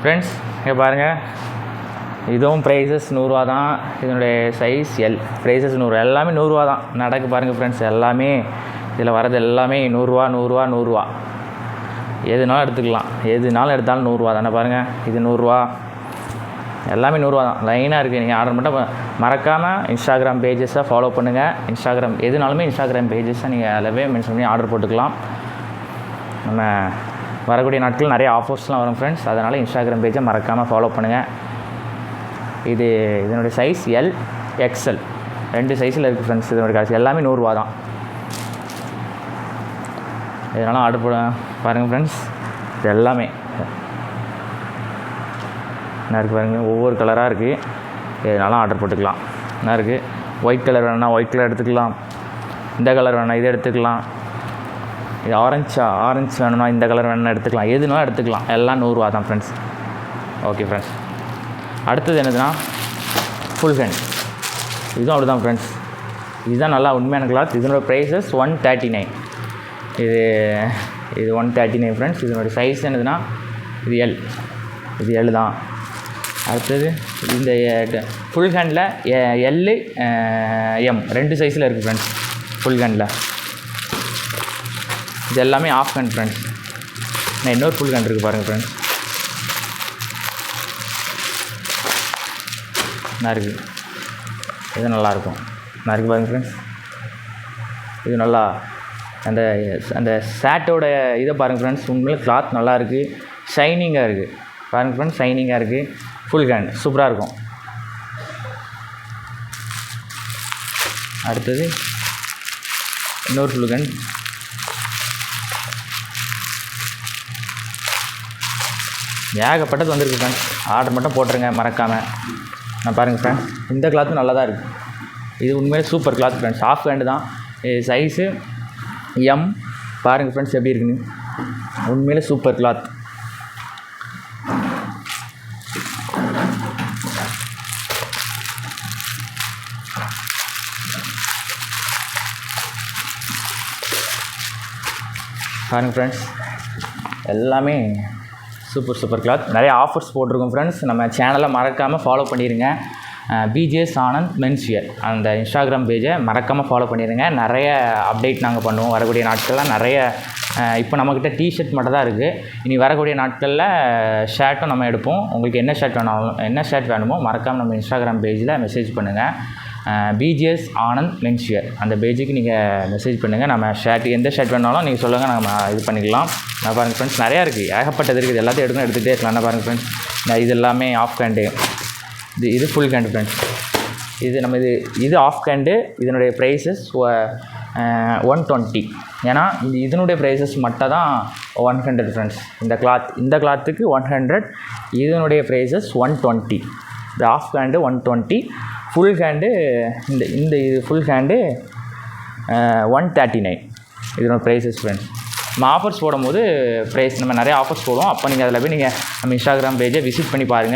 Friends இங்கே பாருங்கள் இதுவும் ப்ரைஸஸ் நூறுரூவா தான். இதனுடைய சைஸ் எல் ப்ரைஸஸ் நூறு எல்லாமே நூறுரூவா தான். நடக்கு பாருங்கள் ஃப்ரெண்ட்ஸ் எல்லாமே. இதில் வரது எல்லாமே நூறுரூவா நூறுரூவா நூறுரூவா எதுனாலும் எடுத்துக்கலாம். எதுனாலும் எடுத்தாலும் நூறுரூவா தானே பாருங்கள் இது நூறுரூவா எல்லாமே நூறுரூவா தான். லைனாக இருக்குது நீங்கள் ஆர்டர் மட்டும் மறக்காமல் இன்ஸ்டாகிராம் பேஜஸை ஃபாலோ பண்ணுங்கள் இன்ஸ்டாகிராம் எதுனாலுமே இன்ஸ்டாகிராம் பேஜஸை நீங்கள் அதிலவே மென்ஷன் பண்ணி ஆர்டர் போட்டுக்கலாம். நம்ம வரக்கூடிய நாட்கள் நிறைய ஆஃபர்ஸ்லாம் வரும் ஃப்ரெண்ட்ஸ் அதனால் இன்ஸ்டாகிராம் பேஜை மறக்காமல் ஃபாலோ பண்ணுங்கள் இது இதனுடைய சைஸ் எல் எக்ஸ்எல் ரெண்டு சைஸில் இருக்குது ஃப்ரெண்ட்ஸ் இதனுடைய காசு. எல்லாமே நூறுரூவா தான். இதனால் ஆர்டர் போட பாருங்கள் ஃப்ரெண்ட்ஸ் இது எல்லாமே. என்ன இருக்குது பாருங்கள் ஒவ்வொரு கலராக இருக்குது இதனாலும் ஆர்டர் போட்டுக்கலாம். என்ன இருக்குது ஒயிட் கலர் வேணால் ஒயிட் கலர் எடுத்துக்கலாம். இந்த கலர் வேணால் இதை எடுத்துக்கலாம். இது ஆரஞ்சா ஆரஞ்சு வேணும்னா இந்த கலர் வேணும்னா எடுத்துக்கலாம். எதுனாலும் எடுத்துக்கலாம். எல்லாம் நூறுரூவா தான் ஃப்ரெண்ட்ஸ் ஓகே ஃப்ரெண்ட்ஸ் அடுத்தது என்னதுன்னா ஃபுல் ஹேண்ட் இதுவும் அப்படி தான் ஃப்ரெண்ட்ஸ் இதுதான் நல்லா உண்மையான கிளாத் இதனோட ப்ரைஸஸ் ஒன் தேர்ட்டி நைன் இது இது ஒன் தேர்ட்டி நைன் ஃப்ரெண்ட்ஸ் இதனோட சைஸ் என்னதுன்னா இது எல் இது எல் தான். அடுத்தது இந்த ஃபுல் ஹேண்டில் எல்லு எம் ரெண்டு சைஸில் இருக்குது ஃப்ரெண்ட்ஸ் ஃபுல் ஹேண்டில் இது எல்லாமே ஆஃப் ஹேண்ட் ஃப்ரெண்ட்ஸ் நான் இன்னொரு ஃபுல் ஹேண்ட் இருக்குது பாருங்கள் ஃப்ரெண்ட்ஸ் நல்லா இருக்குது இது நல்லாயிருக்கும் நல்லா இருக்குது பாருங்கள் ஃப்ரெண்ட்ஸ் இது நல்லா அந்த அந்த சேட்டோட இதை பாருங்கள் ஃப்ரெண்ட்ஸ் உண்மையிலே கிளாத் நல்லா இருக்குது ஷைனிங்காக இருக்குது பாருங்கள் ஃப்ரெண்ட்ஸ் ஷைனிங்காக இருக்குது ஃபுல் ஹேண்ட் சூப்பராக இருக்கும். அடுத்தது இன்னொரு ஃபுல் ஹேண்ட் ஏகப்பட்டது வந்திருக்கு ஃப்ரெண்ட்ஸ் ஆர்டர் மட்டும் போட்டுருங்க மறக்காமல் நான் பாருங்கள் ஃப்ரெண்ட்ஸ் இந்த கிளாத்தும் நல்லா தான் இருக்குது இது உண்மையிலே super cloth friends half hand தான். இது சைஸு எம் பாருங்கள் ஃப்ரெண்ட்ஸ் எப்படி இருக்குன்னு. உண்மையிலே சூப்பர் கிளாத் பாருங்கள் ஃப்ரெண்ட்ஸ் எல்லாமே சூப்பர் சூப்பர் கிளாத். நிறைய ஆஃபர்ஸ் போட்டிருக்கோம் ஃப்ரெண்ட்ஸ் நம்ம சேனலை மறக்காமல் ஃபாலோ பண்ணிடுங்க பிஜேஎஸ் ஆனந்த் மென்ஸ்வியர் அந்த இன்ஸ்டாகிராம் பேஜை மறக்காமல் ஃபாலோ பண்ணிடுங்க நிறைய அப்டேட் நாங்கள் பண்ணுவோம். வரக்கூடிய நாட்கள்லாம் நிறைய இப்போ நம்மக்கிட்ட டிஷர்ட் மட்டும் தான் இருக்குது இனி வரக்கூடிய நாட்களில் ஷர்ட்டும் நம்ம எடுப்போம். உங்களுக்கு என்ன ஷர்ட் வேணாலும் என்ன ஷர்ட் வேணுமோ மறக்காமல் நம்ம இன்ஸ்டாகிராம் பேஜில் மெசேஜ் பண்ணுங்கள் பிஜிஎஸ் ஆனந்த் மென்ஷியர் அந்த பேஜுக்கு நீங்கள் மெசேஜ் பண்ணுங்கள் நம்ம ஷர்ட் எந்த ஷர்ட் வேணாலும் நீங்கள் சொல்லுங்கள் நம்ம இது பண்ணிக்கலாம். நான் பாருங்கள் ஃப்ரெண்ட்ஸ் நிறையா இருக்குது ஏகப்பட்டது இருக்குது. எல்லாத்தையும் எடுக்கணும் எடுத்துகிட்டே இருக்கலாம். நான் பாருங்கள் ஃப்ரெண்ட்ஸ் நான் இது எல்லாமே ஆஃப் கேண்டு இது இது ஃபுல் கேண்டு ஃப்ரெண்ட்ஸ் இது நம்ம இது இது ஆஃப் கேண்டு இதனுடைய ப்ரைஸஸ் ஒன் டுவெண்ட்டி ஏன்னா இது இதனுடைய ப்ரைஸஸ் மட்டும் தான் ஒன் ஹண்ட்ரட் ஃப்ரெண்ட்ஸ் இந்த கிளாத் இந்த கிளாத்துக்கு ஒன் ஹண்ட்ரட் இதனுடைய ப்ரைஸஸ் ஒன் டுவெண்ட்டி இந்த half hand one twenty full hand இந்த இந்த இது full hand one thirty nine இதனோட ப்ரைஸஸ் ஃப்ரெண்ட்ஸ் நம்ம ஆஃபர்ஸ் போடும்போது ப்ரைஸ் நம்ம நிறைய ஆஃபர்ஸ் போடுவோம். அப்போ நீங்கள் அதில் போய் நீங்கள் நம்ம இன்ஸ்டாகிராம் பேஜை விசிட் பண்ணி பாருங்கள்